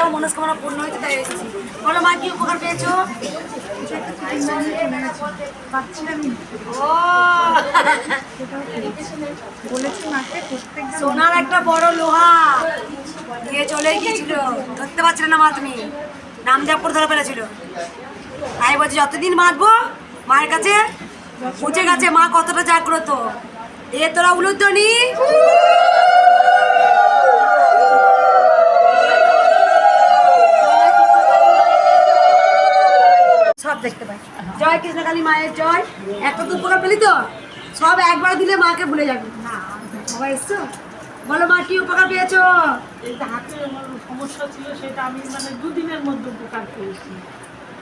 আমার মনস্কামনা পূর্ণ হয়েছে তাই এসেছি। বলো, মা, কি উপকার পেয়েছ? সোনার একটা বড় লোহা দিয়ে চলে গিয়েছিল। ধরতে পারছিল না মা তুমি। নাম দেওয়ার ধরে ফেলেছিল। তাই বলছি, যতদিন বাঁধবো, মায়ের কাছে বুঝে গেছে মা কতটা জাগ্রত। এ তোরা উলুধ্বনি। সব দেখতে পাই। জয় কৃষ্ণ কালী মায়ের জয়। একটা তো উপকার পেলি তো? সব একবার দিলে মাকে ভুলে যাবি। সবাই এসছো? বলো মা, কি উপকার পেয়েছ? যে হাতে সমস্যা ছিল সেটা আমি মানে দুদিনের মধ্যে উপকার পেয়েছি।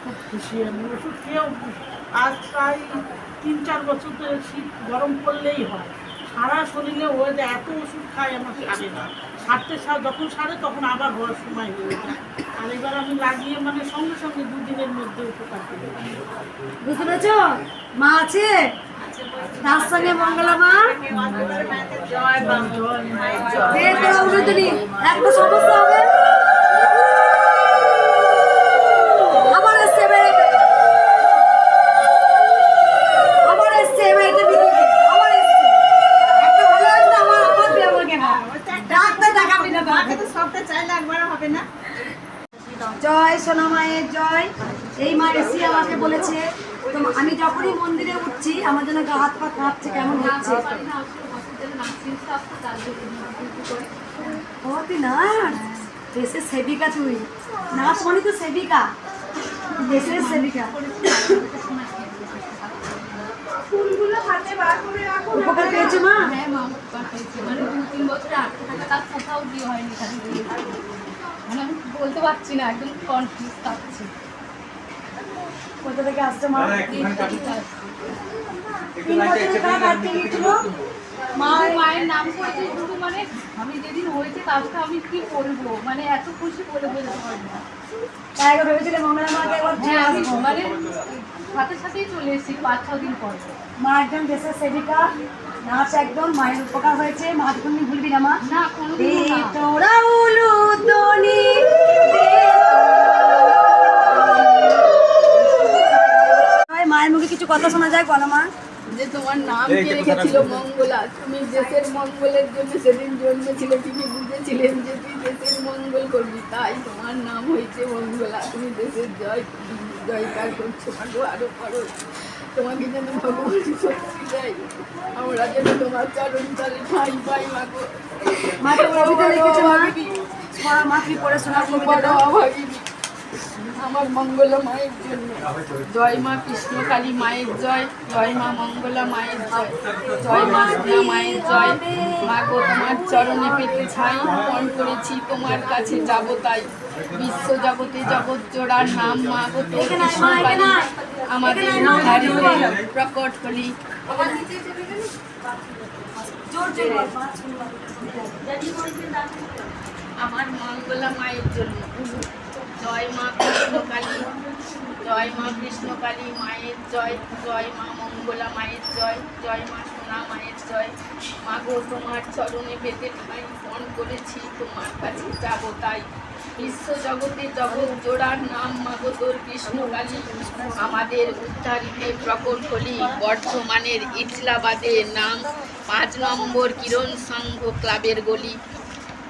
খুব খুশি আমি, ওষুধ খেয়েও আজ প্রায় তিন চার বছর ধরে শীত গরম পড়লেই হয়। সারা শরীরে ও যে এত ওষুধ খায় আমার সারে না। সারতে সার যখন সারে তখন আবার হওয়ার সময় হয়ে যায়। আর এবার আমি লাগিয়ে মানে সঙ্গে সঙ্গে দুদিনের মধ্যে উপকার পেয়েছি বুঝতে পেরেছ? মা আছে? তার সঙ্গে মঙ্গলা মা? একটা সমস্যা হবে। সোনা মায়ের জয়। এই মা এসে আমাকে বলেছে তো আমি যখনই মন্দিরে উঠছি আমার জন্য গা হাত পা কাঁপছে কেমন হচ্ছে? ও তুই নার্স? দেশের সেবিকা তুই। নার্স মানে তো সেবিকা। দেশের সেবিকা। ফুলগুলো হাতে বার করে রাখো উপকার পেয়েছ মা? হ্যাঁ মা উপকার পেয়েছি। মানে দু তিন বছরে আটশো টাকা তার কোথাও দিয়ে হয়নি। মানে আমি বলতে পারছি না একদম কনফিউজ থাকছি। কোথা থেকে আসছে মা? মায়ের নাম করেছে মানে আমি যেদিন হয়েছে কাজটা আমি কি বলব? মানে এত খুশি বলে বোঝাতে পারব না। একবার ভেবেছিলে মঙ্গলা মাকে একবার হ্যাঁ আমি মানে সাথে সাথেই চলে এসেছি পাঁচ ছ দিন পর। মা একজন দেশের সেবিকা। নার্স একদম মায়ের উপকার হয়েছে মা তুমি ভুলবি না মা। না তোরা মায়ের মুখে কিছু কথা শোনা যায় বলো মা। যে তোমার নাম কে রেখেছিল মঙ্গলা। তুমি দেশের মঙ্গলের জন্য সেদিন জন্মেছিলে তিনি বুঝেছিলেন যে তুই দেশের মঙ্গল করবি তাই তোমার নাম হয়েছে মঙ্গলা। তুমি দেশের জয় জয়কার করছ মাগো আরও করো। তোমাকে যেন ভগবান শক্তি দেয় আমরা যেন তোমার চরণ তলে ঠাই পাই মাগো মা তো কবিতা লিখেছে মা মা মা কি পড়ে শোনা বড় কবিতাটা অভাগিনী আমার মঙ্গলা মায়ের জন্য জয় মা কৃষ্ণকালী মায়ের জয় জয় মা মঙ্গলা মায়ের জয় জয় মা সোনা মায়ের জয় মা গো তোমার চরণে পেতে ছাই অর্পণ করেছি তোমার কাছে যাব তাই বিশ্ব জগতে জগৎ জোড়ার নাম মা গো তোর কৃষ্ণকালী আমাদের উদ্ধারিতে প্রকট শুনব। আমার মঙ্গলা মায়ের জন্য জয় মা কৃষ্ণকালী, জয় মা কৃষ্ণকালী মায়ের জয় জয় মা মঙ্গলা মায়ের জয় জয় মা সোনা মায়ের জয়। মা গো তোমার চরণে পেতে ঠাই ফোন করেছি, তোমার কাছে যাব তাই। বিশ্ব জগতে জগৎ জোড়ার নাম মাগো তোর কৃষ্ণকালী আমাদের উদ্ধারিতে প্রকট হলি বর্ধমানের ইসলাবাদে নাম পাঁচ নম্বর কিরণ সংঘ ক্লাবের গলি।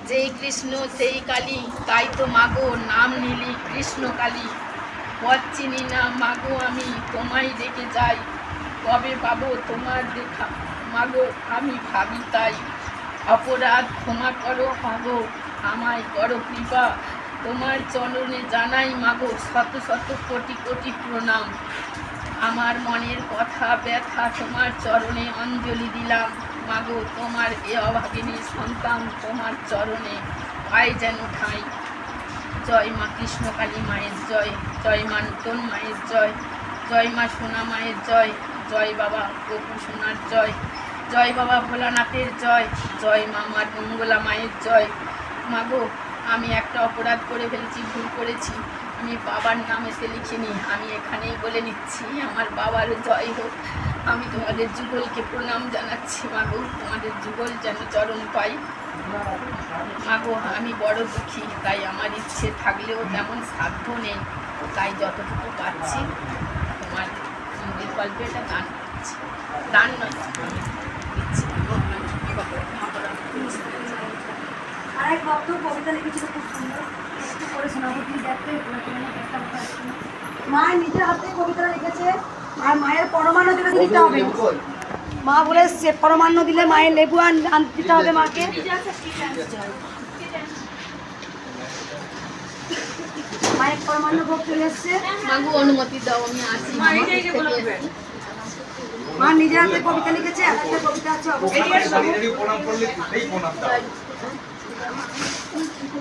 যেই কৃষ্ণ, সেই কালী, তাই তো মাগো নাম নিলি কৃষ্ণ কালী। পথ চিনি না মাগো আমি, তোমায় ডেকে যাই। কবে পাবো তোমার দেখা? মাগো আমি ভাবি তাই। অপরাধ ক্ষমা করো মাগো, আমায় করো কৃপা। তোমার চরণে জানাই মাগো শত শত কোটি কোটি প্রণাম। আমার মনের কথা ব্যথা তোমার চরণে অঞ্জলি দিলাম। মাগো, তোমার এ অভাগিনী সন্তান তোমার চরণে পাই যেন ঠাঁই। জয় মা কৃষ্ণকালী মায়ের জয় জয় মা নূতন মায়ের জয় জয় মা সোনা মায়ের জয় জয় বাবা গোপু সোনার জয় জয় বাবা ভোলানাথের জয় জয় মা মার মঙ্গলা মায়ের জয়। মাগো আমি একটা অপরাধ করে ফেলেছি, ভুল করেছি। আমি বাবার নাম এসে লিখিনি। আমি এখানেই বলে নিচ্ছি, আমার বাবার জয় হোক। আমি তোমাদের যুগলকে প্রণাম জানাচ্ছি মাগো তোমাদের যুগল যেন চরম পাই মাগো আমি বড় দুঃখী, তাই আমার ইচ্ছে থাকলেও তেমন সাধ্য নেই। তাই যতটুকু পাচ্ছি তোমার কল্পে এটা দান করছি। দান নয় আমি দিচ্ছি আরেক ভক্ত কবিতা লিখেছিল খুব সুন্দর। একটু করে শোনাবো তুমি দেখতে একটা কথা একটু। মায়ের নিজের হাতে কবিতা লিখেছে আর মায়ের পরমাণু দিলে দিতে হবে। মা বলে সে পরমাণু দিলে মায়ের লেবু আনতে দিতে হবে মাকে। মায়ের পরমাণু ভোগ চলে এসছে। মাগো অনুমতি দাও আমি আসি। মা নিজের হাতে কবিতা লিখেছে একটা কবিতা আছে অবশ্যই প্রণাম করলে এই প্রণাম দাও এই তো এই গায়ে আমাদের কবিতা। খুব সুন্দর আছে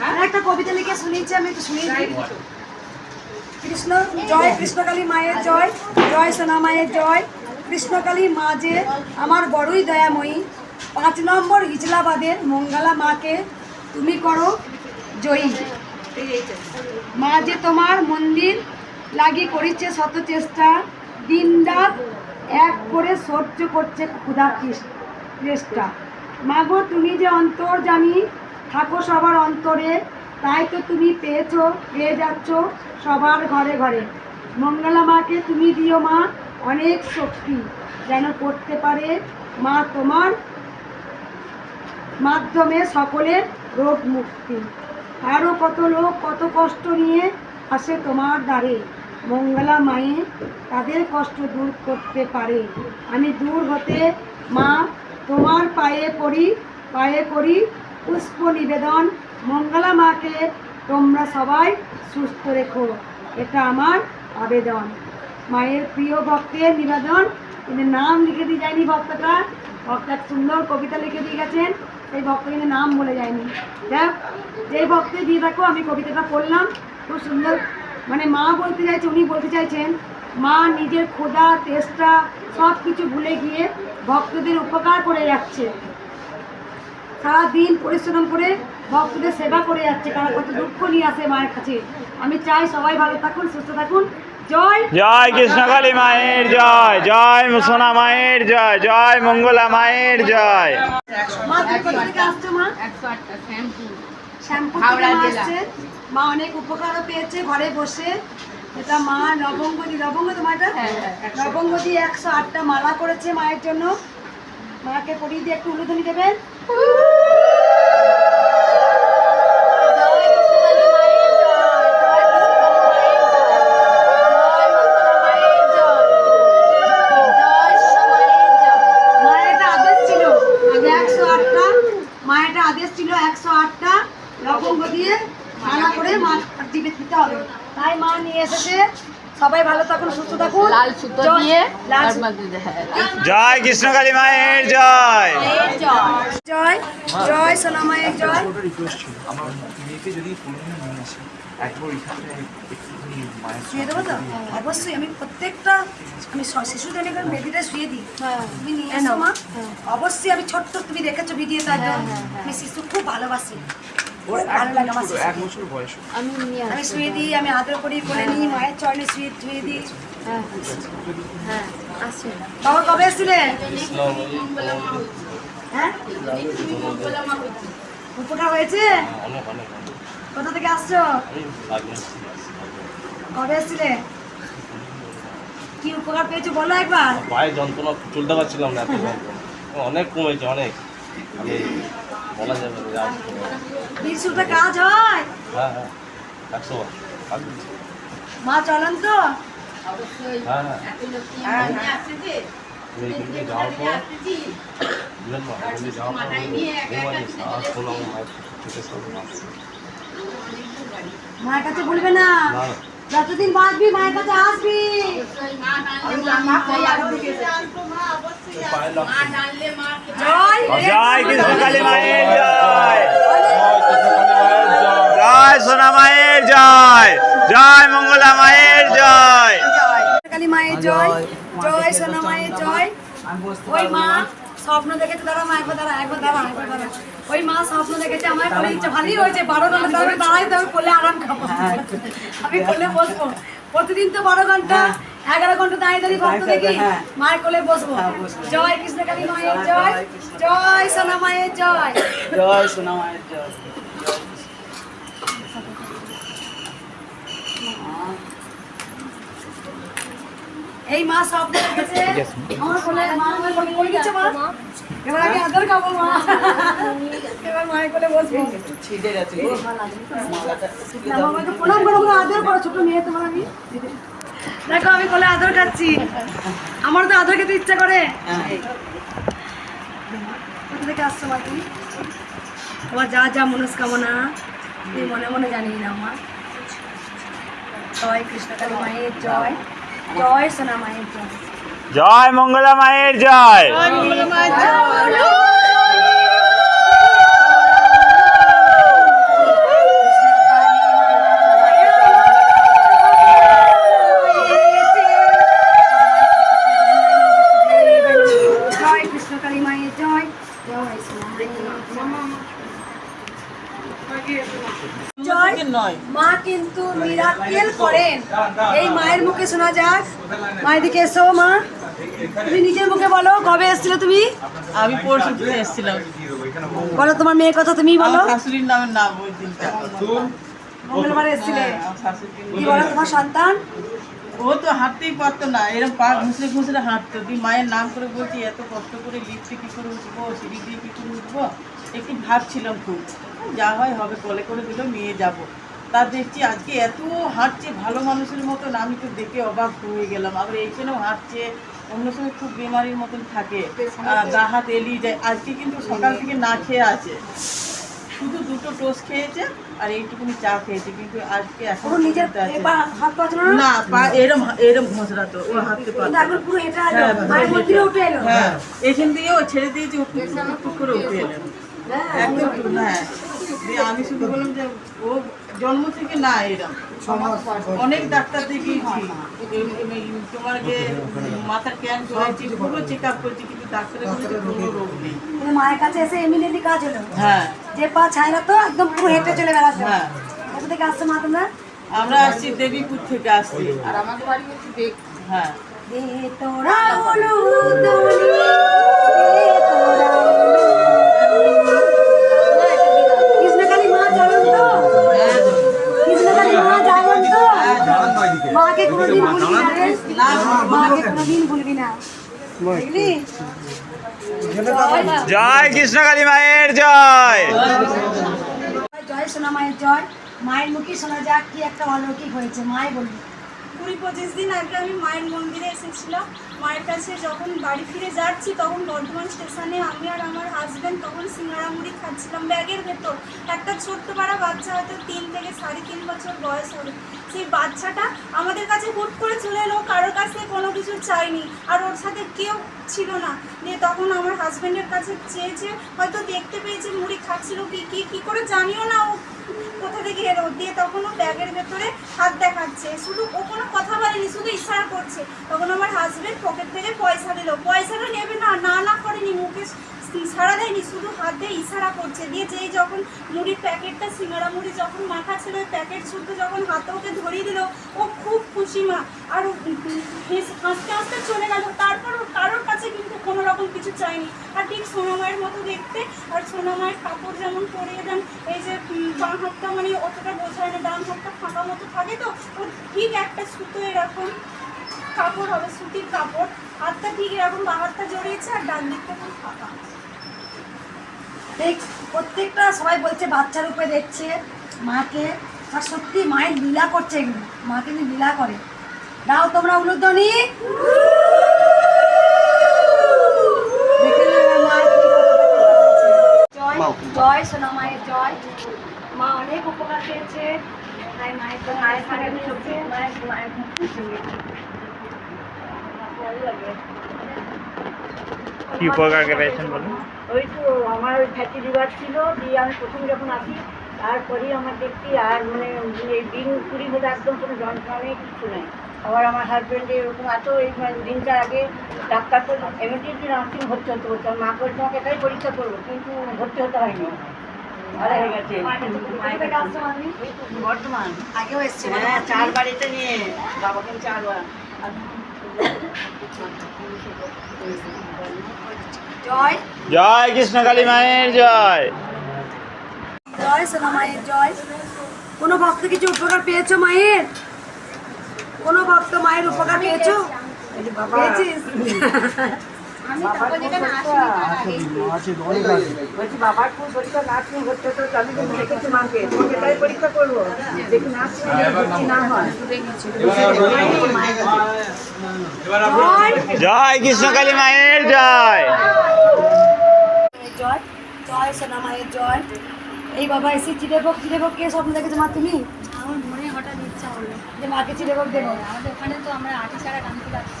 আর একটা কবিতা লিখে শুনিয়েছি আমি একটু শুনিয়ে কৃষ্ণ জয় কৃষ্ণকালী মায়ের জয় জয় সোনা মায়ের জয় কৃষ্ণকালী মা যে আমার বড়ই দয়াময়ী পাঁচ নম্বর হিজলাবাদের মঙ্গলা মাকে তুমি করো জয়ী। মা যে তোমার মন্দির লাগি করিছে শত চেষ্টা দিন রাত এক করে সহ্য করছে ক্ষুধা চেষ্টা মাগো, তুমি যে অন্তর জানি থাকো সবার অন্তরে, তাই তো তুমি পেয়েছ, পেয়ে যাচ্ছ সবার ঘরে ঘরে। মঙ্গলা মাকে তুমি দিও মা, অনেক শক্তি যেন করতে পারে মা তোমার মাধ্যমে সকলের রোগ মুক্তি। আরও কত লোক কত কষ্ট নিয়ে আসে তোমার দ্বারে। মঙ্গলা মায়ে তাদের কষ্ট দূর করতে পারে। আমি দূর হতে, মা, তোমার পায়ে পড়ি, পায়ে করি পুষ্প নিবেদন। মঙ্গলা মাকে তোমরা সবাই সুস্থ রেখো। এটা আমার আবেদন। মায়ের প্রিয় ভক্তের নিবেদন। কিন্তু নাম লিখে দিয়ে যায়নি ভক্তটা। ভক্ত সুন্দর কবিতা লিখে দিয়ে গেছেন। সেই ভক্ত কিন্তু নাম বলে যায়নি। দেখ, যেই ভক্তে দিয়ে দেখো, আমি কবিতাটা পড়লাম, খুব সুন্দর। মানে মা বলতে চাইছে, উনি বলতে চাইছেন, মা নিজের খোদা তেষ্টা সব কিছু ভুলে গিয়ে ভক্তদের উপকার করে যাচ্ছে। সারাদিন পরিশ্রম করে ভক্তদের সেবা করে যাচ্ছে কারা কত দুঃখ নিয়ে আসে মায়ের কাছে। আমি চাই সবাই ভালো থাকুন, সুস্থ থাকুন। জয়। জয় কৃষ্ণকালী মায়ের জয় জয় সোনা মায়ের জয় জয় মঙ্গলা মায়ের জয়। মা অনেক উপকারও পেয়েছে ঘরে বসে। এটা মা লবঙ্গদি লবঙ্গ তোমার এটা হ্যাঁ, হ্যাঁ, একশো। লবঙ্গদি একশো আটটা মালা করেছে মায়ের জন্য। মাকে পরিয়ে দিয়ে একটু উলুধনি দেবেন। করে মা দিবে দিতে হবে। তাই মা নিয়ে এসেছে। সবাই ভালো থাকুন সুস্থ থাকুন। লাল সুতো জয়- দিয়ে লাল তার সুতো- মধ্যে হ্যাঁ, জয় কৃষ্ণকালী মায়ের জয়। জয়। জয় সোনা মায়ের জয়। আমার মেয়েকে যদি পুরনো নিয়ে আসে একবার এখানে একটুখানি মায়ের শুয়ে দেবো তো? অবশ্যই আমি প্রত্যেকটা আমি স- শিশুদের এখানে বেবিটা শুয়ে দিই। তুমি নিয়ে এসো মা। অবশ্যই আমি ছোট্ট তুমি দেখেছ ভিডিও তাই তো আমি শিশু খুব ভালোবাসি। এক বছর বয়স আমি শুয়ে দিই আমি আদর করি কোলে নিই মায়ের চরণে শুয়ে শুয়ে দিই বাবা কবে এসেছিলেন? হ্যাঁ? উপকার হয়েছে? কোথা থেকে আসছো? কবে এসেছিলে কি উপকার পেয়েছ বলো একবার। পায়ে যন্ত্রণা চলতে পারছিলাম না এত অনেক কমেছে অনেক। বলা যাবে না, কাজ হয়? হ্যাঁ হ্যাঁ একশো। মা চলেন তো। হ্যাঁ হ্যাঁ। যাওয়ার পর মা মেডিকেলে যাওয়ার পর মায়ের কাছে বলবে না। যতদিন বাঁচবি মায়ের কাছে আসবি। জয়। জয় কৃষ্ণকালী মায়ের জয়। জয়। জয় সোনা মায়ের জয়। জয় মঙ্গলা মায়ের জয়। কালী মায়ের জয়। জয় সোনা মায়ের জয়। ওই মা স্বপ্ন দেখেছে দাঁড়া মা একবার দাঁড়া একবার দাঁড়া একবার দাঁড়া। ওই মা স্বপ্ন দেখেছে আমার কোলে ইচ্ছে ভালোই হয়েছে বারো ঘণ্টা দাঁড়াবে দাঁড়াই তো আমি কোলে আরাম খাব। আমি কোলে বসবো। প্রতিদিন তো বারো ঘণ্টা এগারো ঘণ্টা দাঁড়িয়ে দাঁড়িয়ে ভক্ত দেখি মায়ের কোলে বসবো। জয় কৃষ্ণকালী মায়ের জয় জয় সোনা মায়ের জয়। জয় সোনা মায়ের জয়। এই মা স্বপ্ন দেখেছে আমার কোলে মা আমার কোলে কোলে দিচ্ছে মা। এবার আগে আদর খাব মা। এবার মায়ের কোলে বসবো। ছিটে গো না, প্রণাম করো আদর করো ছোট মেয়ে তোমার আমি। দেখো আমি কোলে আদর খাচ্ছি। আমার তো আদর খেতে ইচ্ছা করে। হ্যাঁ। কোথা থেকে আসছো মা তুমি? তোমার যা যা মনস্কামনা তুই মনে মনে জানিয়ে না আমার জয় কৃষ্ণকালী মায়ের জয়। জয় সোনা মায়ের জয়। জয় মঙ্গলা মায়ের জয় জয় কৃষ্ণকালী মায়ের জয় জয় সোনা মায়ের জয় জয় নয় মা কিন্তু মিরাকেল করেন। এই মায়ের মুখে শোনা যাক। মায়ের দিকে এসো মা। তুমি নিজের মুখে বলো কবে এসেছিলে তুমি? আমি পরশু দিন এসেছিলাম। বলো তোমার মেয়ের কথা তুমি বলো। শাশুড়ির নামের নাম ওই দিনটা। মঙ্গলবার এসেছিলে। হ্যাঁ, কি বলো তোমার সন্তান? ও তো হাঁটতেই পারতো না। এরকম পা ঘুষলে ঘুষলে হাঁটতো। দি মায়ের নাম করে বলছি এত কষ্ট করে লিফটে কী করে উঠবো সিঁড়ি দিয়ে কী করে উঠবো? একটু ভাবছিলাম খুব যা হয় হবে কলে করে দিলেও নিয়ে যাব। তা দেখছি আজকে এত হাঁটছে ভালো মানুষের মতন। আমি তো দেখে অবাক হয়ে গেলাম। আবার এইখানেও হাঁটছে। অন্য সময় খুব বেমারির মতন থাকে। গা হাত এলিয়ে যায়। আজকে কিন্তু সকাল থেকে না খেয়ে আছে। শুধু দুটো টোস্ট খেয়েছে আর এইটুকুনি চা খেয়েছে। কিন্তু আজকে এখন পুরো নিজের আছে। এবার হাত পাচ্ছ না না পা এরম এরম ঘষরাতো ও হাঁটতে পারতো এখন হ্যাঁ, হ্যাঁ দিয়ে ও ছেড়ে দিয়েছে উঠে এলেন একদম হ্যাঁ। দিয়ে আমি শুধু বললাম যে ও জন্ম থেকে না এরম অনেক ডাক্তার দেখিয়েছি। তোমার যে মাথার ক্যান হয়েছে পুরো চেক আপ করছি কিন্তু ডাক্তারের কোনো রোগ নেই। কিন্তু মায়ের কাছে এসে এমনিলি কাজ হলো। হ্যাঁ। যে পা ছায় না তো একদম পুরো হেঁটে চলে বেড়াচ্ছে। হ্যাঁ। কোথা থেকে আসছো মা তোমরা? আমরা আসছি দেবীপুর থেকে আসছি। আর আমাদের বাড়ি হচ্ছে হ্যাঁ। দে তোরা হলুদ মাকে কোনোদিন ভুলবি না। রে মাকে কোনোদিন ভুলবি না। বুঝলি? জয় কৃষ্ণ কালী মায়ের জয়। জয় সোনা মায়ের জয়। মায়ের মুখে শোনা যাক কি একটা অলৌকিক হয়েছে। মায় বলবি। কুড়ি পঁচিশ দিন আগে আমি মায়ের মন্দিরে এসেছিলাম। মায়ের কাছে যখন বাড়ি ফিরে যাচ্ছি, তখন বর্ধমান স্টেশনে আমি আর আমার হাজব্যান্ড তখন সিঙ্গারা মুড়ি খাচ্ছিলাম ব্যাগের ভেতর। একটা ছোট্ট পাড়া বাচ্চা হয়তো তিন থেকে সাড়ে তিন বছর বয়স হবে। সেই বাচ্চাটা আমাদের কাছে হুট করে চলে এলো, কারোর কাছে কোনো কিছু চাইনি। আর ওর সাথে কেউ ছিল না। দিয়ে তখন আমার হাজব্যান্ডের কাছে চেয়েছে হয়তো দেখতে পেয়েছে মুড়ি খাচ্ছিল কি কি কি করে জানিও না ও কোথা থেকে এলো দিয়ে তখনও ব্যাগের ভেতরে হাত দেখাচ্ছে। শুধু ও কোনো কথা বলেনি, শুধু ইশারা করছে। তখন আমার হাজবেন্ড পকেট থেকে পয়সা দিল। পয়সাটা নেবে না না না করেনি মুখে সারা দেয়নি, শুধু হাত দিয়ে ইশারা করছে। দিয়ে যেই যখন মুড়ির প্যাকেটটা সিঙ্গারা মুড়ি যখন মাথা ছিল প্যাকেট শুদ্ধ যখন হাতে ওকে ধরিয়ে দিল, ও খুব খুশি মা। আর হাসতে হাসতে চলে গেল। তারপর কারোর কাছে কিন্তু কোনো রকম কিছু চাইনি। আর ঠিক সোনামায়ের মতো দেখতে, আর সোনামায়ের কাপড় যেমন পরিয়ে দেন, এই যে বাঁ হাতটা মানে অতটা বোঝায় না, ডান হাতটা ফাঁকা মতো থাকে তো ও ঠিক একটা সুতো এরকম কাপড় হবে, সুতির কাপড়। হাতটা ঠিক এরকম বাঁ হাতটা জড়িয়েছে, আর ডান দিকটা খুব ফাঁকা। প্রত্যেকটা সবাই বলছে বাচ্চার উপরে দেখছে মাকে আর সত্যি মায়ের লীলা করছে এগুলো মা কিন্তু লীলা করে। দাও তোমরা উলুধ্বনি। জয় সোনা মায়ের জয়। মা অনেক উপকার পেয়েছে। তাই মায়ের তো মায়ের মিশছে মায়ের মায়ের। ভালো লাগে। কি উপকার পেয়েছেন বলুন? ওই তো আমার ওই ফ্যাটি লিভার ছিল দিয়ে আমি প্রথম যখন আসি তারপরেই আমার দেখছি আর মানে এই দিন কুড়ি মধ্যে একদম কোনো যন্ত্রণা নেই কিছু নেই। আবার আমার হাজব্যান্ডের এরকম এত এই মানে দিনটার আগে ডাক্তার তো এমনিটি নার্সিং ভর্তি হতে আমার মা বলছে তোমাকে এটাই পরীক্ষা করব কিন্তু ভর্তি হতে হয়নি ভালো হয়ে গেছে। বর্তমান আগেও এসছে। হ্যাঁ চারবার এটা নিয়ে বাবাকে চারবার জয়। জয় কৃষ্ণকালী মায়ের জয়। জয় সোনা মায়ের জয়। কোনো ভক্ত কিছু উপকার পেয়েছ মায়ের? কোনো ভক্ত মায়ের উপকার পেয়েছ? পেয়েছিস? বলছি বাবার খুব পরীক্ষা ভর্তি হতে হতো আমি দেখেছি মাকে। এটাই পরীক্ষা করব দেখি ভর্তি না হয়। জয় জয় কৃষ্ণকালী মায়ের জয়। জয় জয় সোনা মায়ের জয়। এই বাবা এসে কে স্বপ্ন দেখেছ মা তুমি? আমার মনে হঠাৎ ইচ্ছা হলো। যে মাকে চিড়েভোগ দেবো। আমাদের ওখানে তো আমরা আটি ছাড়া টানতে যাচ্ছি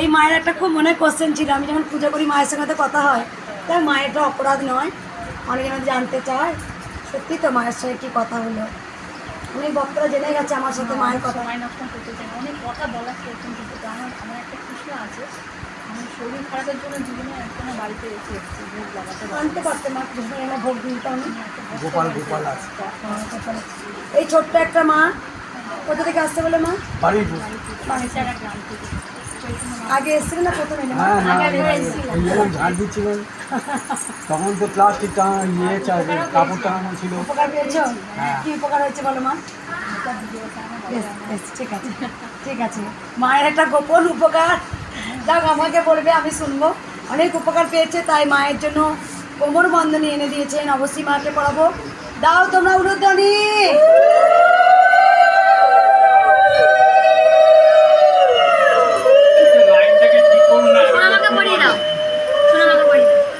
এই মায়ের একটা খুব মনে কোশ্চেন ছিল, আমি যখন পুজো করি, মায়ের সঙ্গে কথা হয়। তাই মায়েরটা অপরাধ নয়, অনেকে জানতে চায়। সত্যি তো মায়ের সঙ্গে কী কথা হলো? অনেক বক্তরা জেনে গেছে আমার সাথে মায়ের কথা। মায়ের কথা বলার আমার আমার একটা খুশি আছে। আমি শরীর খারাপের জন্য দুদিনে একজনের বাড়িতে এসে এসেছি ভোগ লাগাতে আনতে পারতে মা কৃষ্ণ এনে ভোগ দিতাম গোপাল গোপাল আছে। এই ছোট্ট একটা মা কোথা থেকে আসতে বলে মা? বাড়িছাড়া গ্রাম থেকে। আগে এসেছিলেন না প্রথমে? হ্যাঁ ঝাড় দিচ্ছিলেন। তখন তো প্লাস্টিক টাঙা ইয়ে কাপড় টাঙানো ছিল। উপকার পেয়েছ? কি উপকার হয়েছে বলো মা? ঠিক আছে ঠিক আছে। মায়ের একটা গোপন উপকার। যাক, আমাকে বলবে, আমি শুনব। অনেক উপকার পেয়েছে, তাই মায়ের জন্য কোমর বন্ধনী এনে দিয়েছেন। অবশ্যই মাকে পড়াবো। দাও তোমরা উলুধ্বনি আমাকে পড়িয়ে দাও শোনো আমাকে পড়িয়ে দাও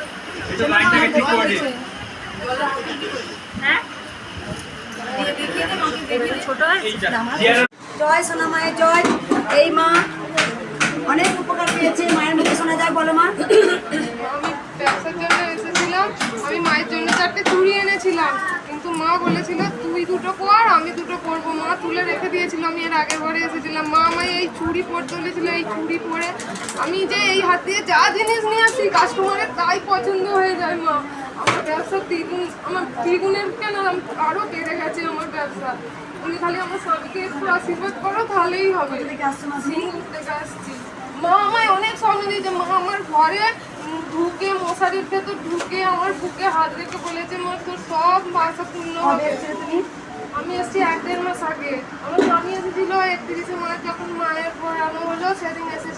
জয় সোনা মায়ের জয় এই মা অনেক উপকার পেয়েছে মায়ের মুখে শোনা যায় বলো মা আমি ব্যবসার জন্য এসেছিলাম আমি মায়ের জন্য চারটে চুড়ি এনেছিলাম কিন্তু মা বলেছিল তুই দুটো পর আমি দুটো পরবো মা তুলে রেখে দিয়েছিল আমি এর আগের বারে এসেছিলাম মা আমায় এই চুড়ি পরতে বলেছিল এই চুড়ি পরে আমি যে এই হাত দিয়ে যা জিনিস নিয়ে আসি কাস্টমারের তাই পছন্দ হয়ে যায় মা আমার ব্যবসা দ্বিগুণ আমার দ্বিগুণের কেন আম- আরও বেড়ে গেছে আমার ব্যবসা? তুমি খালি আমার স্বামীকে একটু আশীর্বাদ করো তাহলেই হবে। সিঙ্গুর থেকে আসছি মা আমায় অনেক স্বপ্ন দিয়েছে। মা আমার ঘরে ঢুকে মশারির ভেতর ঢুকে আমার বুকে হাত রেখে বলেছে মা তোর সব বাসা পূর্ণ হবে। আমি এসেছি এক দেড় মাস আগে। আমার স্বামী এসেছিল একত্রিশে মার্চ যখন মায়ের প্রয়ানো হলো সেদিন এসেছিল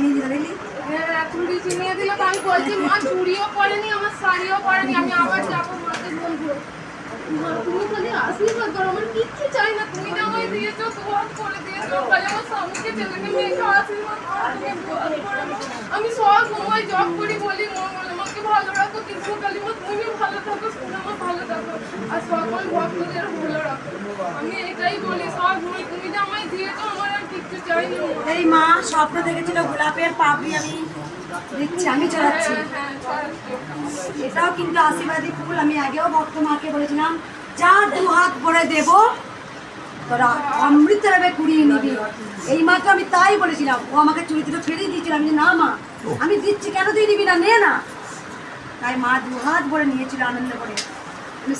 চুড়ি আমাকে চিনিয়ে হ্যাঁ, চুড়ি চিনিয়ে দিলে আমি মা চুড়িও পরেনি, আমার শাড়িও পরেনি, আমি আবার যাব মাকে বলব। মা, তুমি খালি আশীর্বাদ করো, আমার কিচ্ছু চাই না, তুমি যে আমায় দিয়েছ, দোয়া করে দিয়েছ, খালি আমার স্বামীকে ছেলেকে মেয়েকে আশীর্বাদ করো। আমি সব সময় জব করি বলি মঙ্গল আমাকে ভালো রাখো কৃষ্ণ কালী মা তুমি ভালো থাকো থাকো আর সকল ভক্তদের ভালো আমি এটাই বলি সব সময় তুমি যে আমায় দিয়েছ আমার আর কিচ্ছু চাই না। এই মা স্বপ্ন দেখেছিল গোলাপের পাপড়ি আমি দিচ্ছি আমি চড়াচ্ছি। হ্যাঁ এটাও কিন্তু আশীর্বাদী ফুল আমি আগেও ভক্ত মাকে বলেছিলাম যা দু হাত ভরে দেব তোরা অমৃত ভাবে কুড়িয়ে নিবি। এই মাকে আমি তাই বলেছিলাম ও আমাকে চুরি তুলে ফেরিয়ে দিয়েছিল। আমি যে, না মা আমি দিচ্ছি কেন তুই নিবি না? নে না। তাই মা দু হাত ভরে নিয়েছিল আনন্দ করে।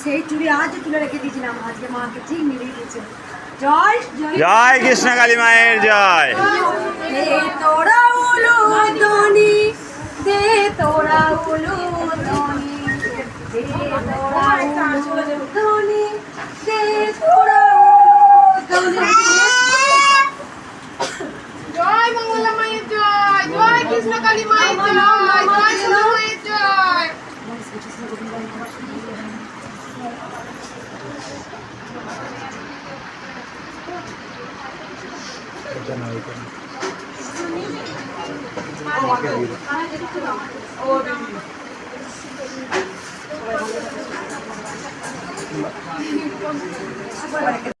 সেই চুড়ি আজও তুলে রেখে দিয়েছিলাম। আজকে মাকে ঠিক মিলিয়ে দিয়েছে। জয় জয় জয় কৃষ্ণকালী মায়ের জয়। তোরা উলু ধ্বনি দে তোরা উলু দে তোরা উলু ধ্বনি দে তোরা উলু জয় মঙ্গল মায়ের জয় জয় সোনা মায়ের জয় じゃないかな。